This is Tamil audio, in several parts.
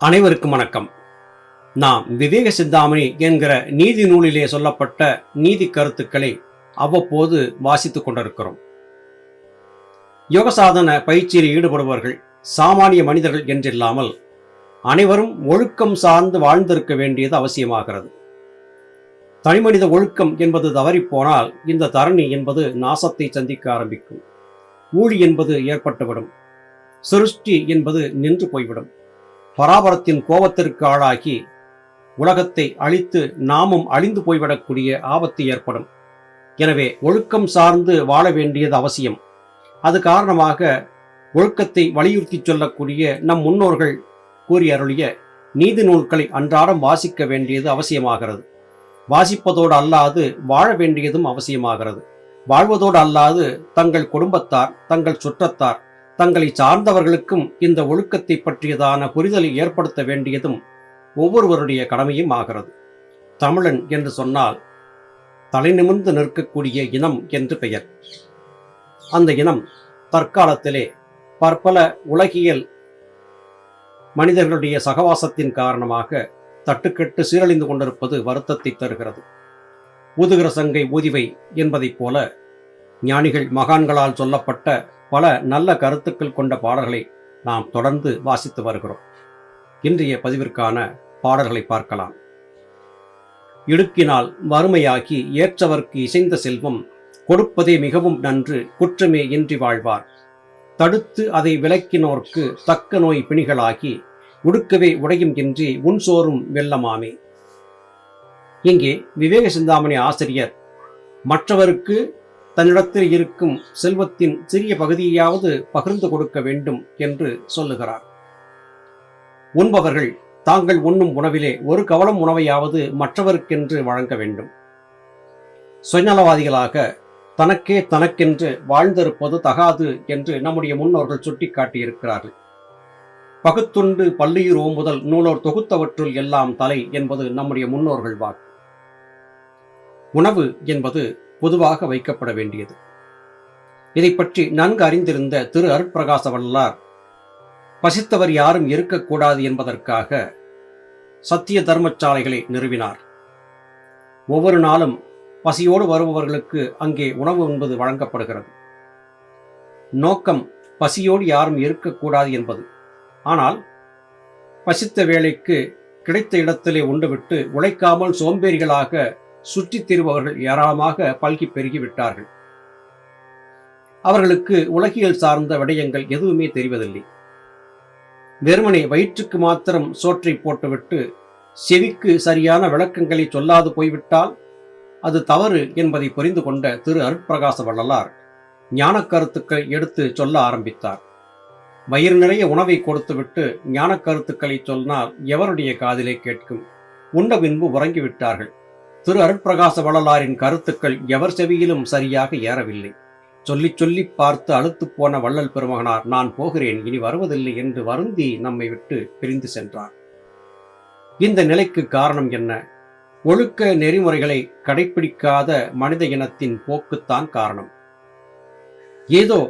அனைவருக்கும் வணக்கம். நாம் விவேக சிந்தாமணி என்கிற நீதி நூலிலே சொல்லப்பட்ட நீதி கருத்துக்களை அவ்வப்போது வாசித்துக் கொண்டிருக்கிறோம். யோகசாதன பயிற்சியில் ஈடுபடுபவர்கள் சாமானிய மனிதர்கள் என்றில்லாமல் அனைவரும் ஒழுக்கம் சார்ந்து வாழ்ந்திருக்க வேண்டியது அவசியமாகிறது. தனிமனித ஒழுக்கம் என்பது தவறிப்போனால் இந்த தரணி என்பது நாசத்தை சந்திக்க ஆரம்பிக்கும். ஊழி என்பது ஏற்பட்டுவிடும். சிருஷ்டி என்பது நின்று போய்விடும். பராபரத்தின் கோபத்திற்கு ஆளாகி உலகத்தை அழித்து நாமும் அழிந்து போய்விடக்கூடிய ஆபத்து ஏற்படும். எனவே ஒழுக்கம் சார்ந்து வாழ வேண்டியது அவசியம். அது காரணமாக ஒழுக்கத்தை வலியுறுத்தி சொல்லக்கூடிய நம் முன்னோர்கள் கூறி அருளிய நீதி நூல்களை அன்றாடம் வாசிக்க வேண்டியது அவசியமாகிறது. வாசிப்பதோடு அல்லாது வாழ வேண்டியதும் அவசியமாகிறது. வாழ்வதோடு அல்லாது தங்கள் குடும்பத்தார் தங்கள் சுற்றத்தார் தங்களை சார்ந்தவர்களுக்கும் இந்த ஒழுக்கத்தை பற்றியதான புரிதலை ஏற்படுத்த வேண்டியதும் ஒவ்வொருவருடைய கடமையும் ஆகிறது. தமிழன் என்று சொன்னால் தலைநிமிர்ந்து நிற்கக்கூடிய இனம் என்று பெயர். அந்த இனம் தற்காலத்திலே பற்பல உலகியல் மனிதர்களுடைய சகவாசத்தின் காரணமாக தட்டுக்கெட்டு சீரழிந்து கொண்டிருப்பது வருத்தத்தை தருகிறது. ஊதுகிற சங்கை ஊதிவை என்பதைப் போல ஞானிகள் மகான்களால் சொல்லப்பட்ட பல நல்ல கருத்துக்கள் கொண்ட பாடல்களை நாம் தொடர்ந்து வாசித்து வருகிறோம். இன்றைய பதிவிற்கான பாடல்களை பார்க்கலாம். இடுக்கினால் வறுமையாகி ஏற்றவர்க்கு இசைந்த செல்வம் கொடுப்பதே மிகவும் நன்று குற்றமே இன்றி வாழ்வார். தடுத்து அதை விலக்கினோர்க்கு தக்க நோய் பிணிகளாகி உடுக்கவே உடையும் இன்றி உன் சோறும் வெள்ளமாமே இங்கே விவேக சிந்தாமணி ஆசிரியர் மற்றவருக்கு தன்னிடத்தில் இருக்கும் செல்வத்தின் சிறிய பகுதியையாவது பகிர்ந்து கொடுக்க வேண்டும் என்று சொல்லுகிறார். உண்பவர்கள் தாங்கள் உண்ணும் உணவிலே ஒரு கவலம் உணவையாவது மற்றவருக்கென்று வழங்க வேண்டும். சுயநலவாதிகளாக தனக்கே தனக்கென்று வாழ்ந்திருப்பது தகாது என்று நம்முடைய முன்னோர்கள் சுட்டிக்காட்டியிருக்கிறார்கள். பகுத்துண்டு பள்ளியூர் ஓம்புதல் நூலோர் தொகுத்தவற்றுள் எல்லாம் தலை என்பது நம்முடைய முன்னோர்கள் வாக்கு. உணவு என்பது பொதுவாக வைக்கப்பட வேண்டியது. இதை பற்றி நன்கு அறிந்திருந்த திரு அருட்பிரகாச வல்லார் பசித்தவர் யாரும் இருக்கக்கூடாது என்பதற்காக சத்திய தர்மசாலைகளை நிறுவினார். ஒவ்வொரு நாளும் பசியோடு வருபவர்களுக்கு அங்கே உணவு என்பது வழங்கப்படுகிறது. நோக்கம் பசியோடு யாரும் இருக்கக்கூடாது என்பது. ஆனால் பசித்த வேலைக்கு கிடைத்த இடத்திலே உண்டுவிட்டு உழைக்காமல் சோம்பேறிகளாக சுற்றித் திரும்பவர்கள் ஏராளமாக பல்கி பெருகிவிட்டார்கள் அவர்களுக்கு உலகியல் சார்ந்த விடயங்கள் எதுவுமே தெரிவதில்லை. வெறுமனை வயிற்றுக்கு மாத்திரம் சோற்றை போட்டுவிட்டு செவிக்கு சரியான விளக்கங்களை சொல்லாது போய்விட்டால் அது தவறு என்பதை புரிந்து கொண்ட திரு அருட்பிரகாச வள்ளலார் ஞான கருத்துக்களை எடுத்து சொல்ல ஆரம்பித்தார். வயிறு நிறைய உணவை கொடுத்துவிட்டு ஞான கருத்துக்களை சொன்னால் எவருடைய காதிலே கேட்கும்? உண்ட பின்பு உறங்கிவிட்டார்கள். திரு அருட்பிரகாச வள்ளலாரின் கருத்துக்கள் எவர் செவியிலும் சரியாக ஏறவில்லை. சொல்லி சொல்லி பார்த்து அழுத்து போன வள்ளல் பெருமகனார் நான் போகிறேன் இனி வருவதில்லை என்று வருந்தி நம்மை விட்டு பிரிந்து சென்றார். இந்த நிலைக்கு காரணம் என்ன? ஒழுக்க நெறிமுறைகளை கடைபிடிக்காத மனித இனத்தின் போக்குத்தான் காரணம். ஏதோ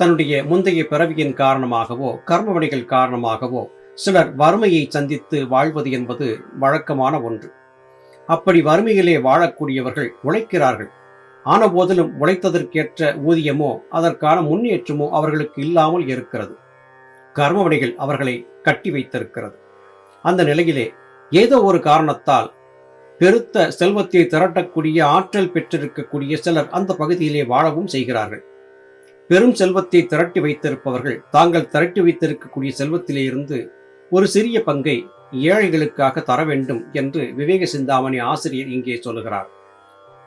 தன்னுடைய முந்தைய பிறவியின் காரணமாகவோ கர்மவடிகள் காரணமாகவோ சிலர் வறுமையை சந்தித்து வாழ்வது என்பது வழக்கமான ஒன்று. அப்படி வறுமையிலே வாழக்கூடியவர்கள் உழைக்கிறார்கள். ஆன போதிலும் உழைத்ததற்கேற்ற ஊதியமோ அதற்கான முன்னேற்றமோ அவர்களுக்கு இல்லாமல் இருக்கிறது. கர்மவணிகள் அவர்களை கட்டி வைத்திருக்கிறது. அந்த நிலையிலே ஏதோ ஒரு காரணத்தால் பெருத்த செல்வத்தை திரட்டக்கூடிய ஆற்றல் பெற்றிருக்கக்கூடிய சிலர் அந்த பகுதியிலே வாழவும் செய்கிறார்கள். பெரும் செல்வத்தை திரட்டி வைத்திருப்பவர்கள் தாங்கள் திரட்டி வைத்திருக்கக்கூடிய செல்வத்திலே இருந்து ஒரு சிறிய பங்கை ஏழைகளுக்காக தர வேண்டும் என்று விவேக சிந்தாமணி ஆசிரியர் இங்கே சொல்லுகிறார்.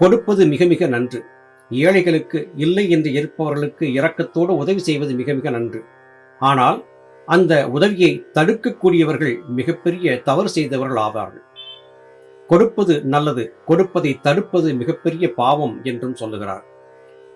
கொடுப்பது மிக மிக நன்று. ஏழைகளுக்கு இல்லை என்று இருப்பவர்களுக்கு இரக்கத்தோடு உதவி செய்வது மிக மிக நன்று. ஆனால் அந்த உதவியை தடுக்கக்கூடியவர்கள் மிகப்பெரிய தவறு செய்தவர்கள் ஆவார்கள். கொடுப்பது நல்லது கொடுப்பதை தடுப்பது மிகப்பெரிய பாவம் என்றும் சொல்லுகிறார்.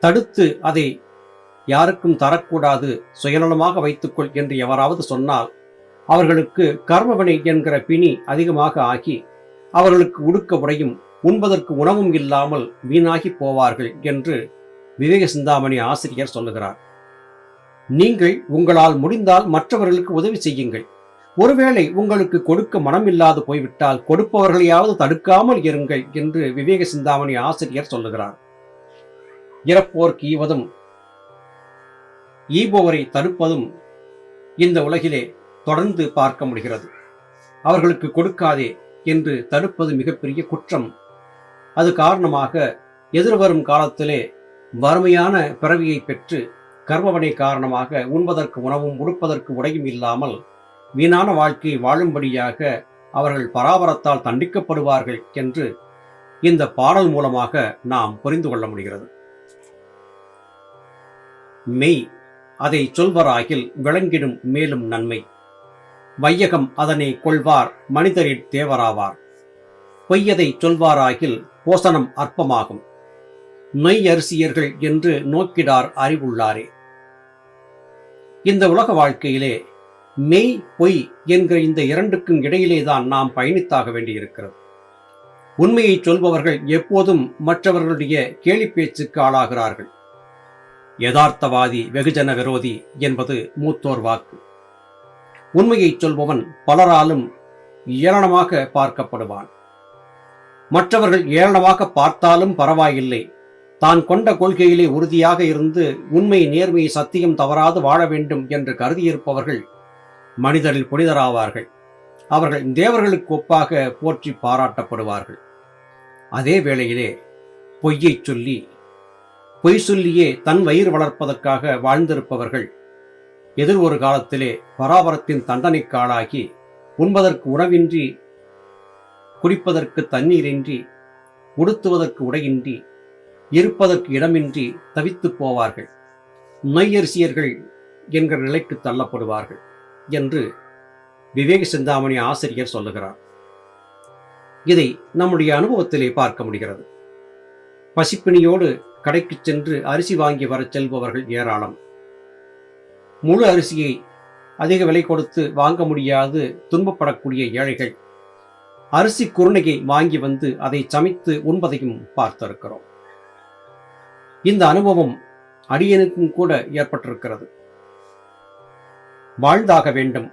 தடுத்து அதை யாருக்கும் தரக்கூடாது சுயநலமாக வைத்துக்கொள் என்று எவராவது சொன்னால் அவர்களுக்கு கர்மவினை என்கிற பிணி அதிகமாக ஆகி அவர்களுக்கு உடுக்க உடையும் உண்பதற்கு உணவும் இல்லாமல் வீணாகி போவார்கள் என்று விவேக சிந்தாமணி ஆசிரியர் சொல்லுகிறார். நீங்கள் உங்களால் முடிந்தால் மற்றவர்களுக்கு உதவி செய்யுங்கள். ஒருவேளை உங்களுக்கு கொடுக்க மனமில்லாது போய்விட்டால் கொடுப்பவர்களையாவது தடுக்காமல் இருங்கள் என்று விவேக சிந்தாமணி ஆசிரியர் சொல்லுகிறார். இறப்போர்க்கு ஈவதும் ஈபோவரை தடுப்பதும் இந்த உலகிலே தொடர்ந்து பார்க்க முடிகிறது. அவர்களுக்கு கொடுக்காதே என்று தடுப்பது மிகப்பெரிய குற்றம். அது காரணமாக எதிர்வரும் காலத்திலே வறுமையான பிறவியை பெற்று கர்மவனை காரணமாக உண்பதற்கு உணவும் உடுப்பதற்கு உடையும் இல்லாமல் வீணான வாழ்க்கை வாழும்படியாக அவர்கள் பராபரத்தால் தண்டிக்கப்படுவார்கள் என்று இந்த பாடல் மூலமாக நாம் புரிந்து கொள்ள முடிகிறது. மெய் அதை சொல்வராகில் விளங்கிடும் மேலும் நன்மை. வையகம் அதனை கொள்வார் மனிதரின் தேவராவார். பொய்யதை சொல்வாராகில் போசனம் அற்பமாகும். நொய் அரிசியர்கள் என்று நோக்கிடார் அறிவுள்ளாரே. இந்த உலக வாழ்க்கையிலே மெய் பொய் என்கிற இந்த இரண்டுக்கும் இடையிலேதான் நாம் பயணித்தாக வேண்டியிருக்கிறது. உண்மையை சொல்பவர்கள் எப்போதும் மற்றவர்களுடைய கேலி பேச்சுக்கு ஆளாகிறார்கள். யதார்த்தவாதி வெகுஜன விரோதி என்பது மூத்தோர் வாக்கு. உண்மையை சொல்பவன் பலராலும் ஏளனமாக பார்க்கப்படுவான். மற்றவர்கள் ஏளனமாக பார்த்தாலும் பரவாயில்லை. தான் கொண்ட கொள்கையிலே உறுதியாக இருந்து உண்மை நேர்மை சத்தியம் தவறாது வாழ வேண்டும் என்று கருதியிருப்பவர்கள் மனிதரில் புனிதராவார்கள். அவர்கள் தேவர்களுக்கு ஒப்பாக போற்றி பாராட்டப்படுவார்கள். அதே வேளையிலே பொய்யைச் சொல்லி பொய் சொல்லியே தன் வயிறு வளர்ப்பதற்காக வாழ்ந்திருப்பவர்கள் எதிர் ஒரு காலத்திலே பராபரத்தின் தண்டனைக்கு ஆளாகி உண்பதற்கு உணவின்றி குடிப்பதற்கு தண்ணீரின்றி உடுத்துவதற்கு உடையின்றி இருப்பதற்கு இடமின்றி தவித்துப் போவார்கள். நொய்யரிசியர்கள் என்கிற நிலைக்கு தள்ளப்படுவார்கள் என்று விவேக சிந்தாமணி ஆசிரியர் சொல்லுகிறார். இதை நம்முடைய அனுபவத்திலே பார்க்க முடிகிறது. பசிப்பிணியோடு கடைக்கு சென்று அரிசி வாங்கி வரச் செல்பவர்கள் ஏராளம். முழு அரிசியை அதிக விலை கொடுத்து வாங்க முடியாது துன்பப்படக்கூடிய ஏழைகள். அரிசி குருணையை வாங்கி வந்து அதை சமைத்து உண்பதையும் பார்த்திருக்கிறோம். இந்த அனுபவம் அடியனுக்கும் கூட ஏற்பட்டிருக்கிறது. வாழ்ந்தாக வேண்டும்.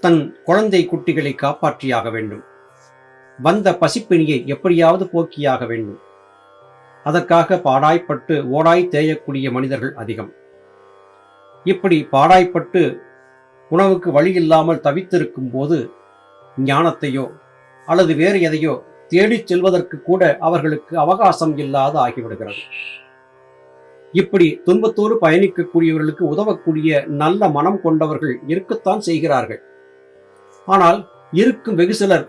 தன் குழந்தை குட்டிகளை காப்பாற்றியாக வேண்டும். வந்த பசிப்பிணியை எப்படியாவது போக்கியாக வேண்டும். அதற்காக பாடாய்ப்பட்டு ஓடாய் தேயக்கூடிய மனிதர்கள் அதிகம். இப்படி பாடாய்ப்பட்டு உணவுக்கு வழி இல்லாமல் தவித்திருக்கும் போது ஞானத்தையோ அல்லது வேறு எதையோ தேடிச் செல்வதற்கு கூட அவர்களுக்கு அவகாசம் இல்லாத ஆகிவிடுகிறது. இப்படி துன்பத்தோடு பயணிக்கக்கூடியவர்களுக்கு உதவக்கூடிய நல்ல மனம் கொண்டவர்கள் இருக்கத்தான் செய்கிறார்கள். ஆனால் இருக்கும் வெகு சிலர்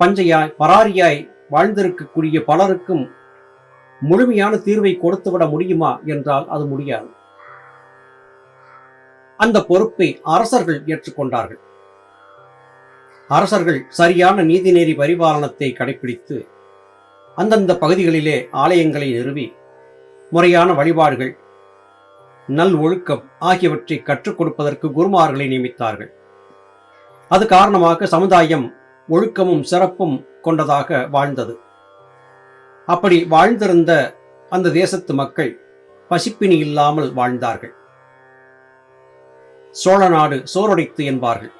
பஞ்சையாய் பராரியாய் வாழ்ந்திருக்கக்கூடிய பலருக்கும் முழுமையான தீர்வை கொடுத்துவிட முடியுமா என்றால் அது முடியாது. அந்த பொறுப்பை அரசர்கள் ஏற்றுக்கொண்டார்கள். அரசர்கள் சரியான நீதிநெறி பரிபாலனத்தை கடைபிடித்து அந்தந்த பகுதிகளிலே ஆலயங்களை நிறுவி முறையான வழிபாடுகள் நல் ஒழுக்கம் ஆகியவற்றை கற்றுக் கொடுப்பதற்கு குருமார்களை நியமித்தார்கள். அது காரணமாக சமுதாயம் ஒழுக்கமும் சிறப்பும் கொண்டதாக வாழ்ந்தது. அப்படி வாழ்ந்திருந்த அந்த தேசத்து மக்கள் பசிப்பினி இல்லாமல் வாழ்ந்தார்கள். சோழ நாடு சோரொடைத்து என்பார்கள்.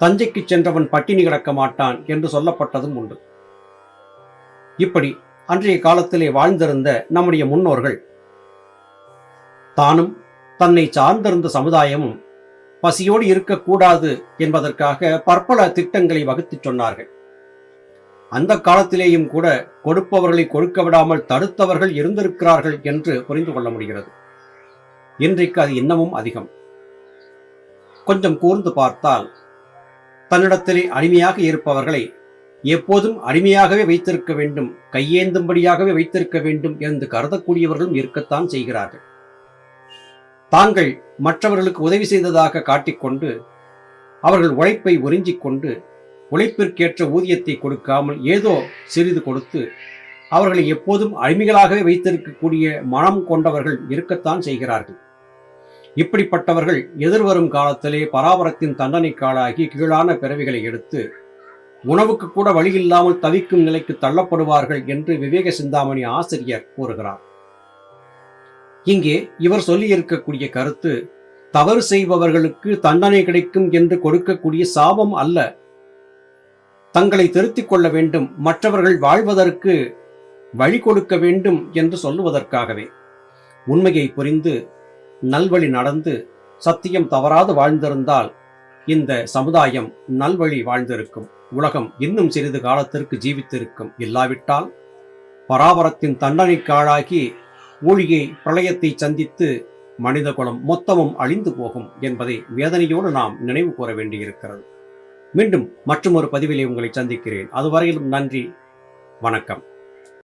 தஞ்சைக்கு சென்றவன் பட்டினி கிடக்க மாட்டான் என்று சொல்லப்பட்டதும் உண்டு. இப்படி அன்றைய காலத்திலே வாழ்ந்திருந்த நம்முடைய முன்னோர்கள் தானும் தன்னை சார்ந்திருந்த சமுதாயமும் பசியோடு இருக்கக்கூடாது என்பதற்காக பற்பல திட்டங்களை வகுத்துச் சொன்னார்கள். அந்த காலத்திலேயும் கூட கொடுப்பவர்களை கொடுக்க விடாமல் தடுத்தவர்கள் இருந்திருக்கிறார்கள் என்று புரிந்து கொள்ள முடிகிறது. இன்றைக்கு அது இன்னமும் அதிகம். கொஞ்சம் கூர்ந்து பார்த்தால் தன்னிடத்திலே அடிமையாக இருப்பவர்களை எப்போதும் அடிமையாகவே வைத்திருக்க வேண்டும் கையேந்தும்படியாகவே வைத்திருக்க வேண்டும் என்று கருதக்கூடியவர்களும் இருக்கத்தான் செய்கிறார்கள். தாங்கள் மற்றவர்களுக்கு உதவி செய்ததாக காட்டிக்கொண்டு அவர்கள் உழைப்பை உறிஞ்சிக் கொண்டு உழைப்பிற்கேற்ற ஊதியத்தை கொடுக்காமல் ஏதோ சிறிது கொடுத்து அவர்களை எப்போதும் அடிமைகளாகவே வைத்திருக்கக்கூடிய மனம் கொண்டவர்கள் இருக்கத்தான் செய்கிறார்கள். இப்படிப்பட்டவர்கள் எதிர்வரும் காலத்திலே பராபரத்தின் தண்டனைக்காளாகி கீழான பிறவிகளை எடுத்து உணவுக்கு கூட வழியில்லாமல் தவிக்கும் நிலைக்கு தள்ளப்படுவார்கள் என்று விவேக சிந்தாமணி ஆசிரியர் கூறுகிறார். இங்கே இவர் சொல்லியிருக்கக்கூடிய கருத்து தவறு செய்பவர்களுக்கு தண்டனை கிடைக்கும் என்று கொடுக்கக்கூடிய சாபம் அல்ல. தங்களை திருத்திக் கொள்ள வேண்டும் மற்றவர்கள் வாழ்வதற்கு வழி கொடுக்க வேண்டும் என்று சொல்லுவதற்காகவே. உண்மையை புரிந்து நல்வழி நடந்து சத்தியம் தவறாது வாழ்ந்திருந்தால் இந்த சமுதாயம் நல்வழி வாழ்ந்திருக்கும். உலகம் இன்னும் சிறிது காலத்திற்கு ஜீவித்திருக்கும். இல்லாவிட்டால் பராபரத்தின் தண்டனைக்காளாகி ஊழியை பிரளயத்தை சந்தித்து மனித குலம் மொத்தமும் அழிந்து போகும் என்பதை வேதனையோடு நாம் நினைவு கூற வேண்டியிருக்கிறது. மீண்டும் மற்றொரு பதிவிலே உங்களை சந்திக்கிறேன். அதுவரையிலும் நன்றி. வணக்கம்.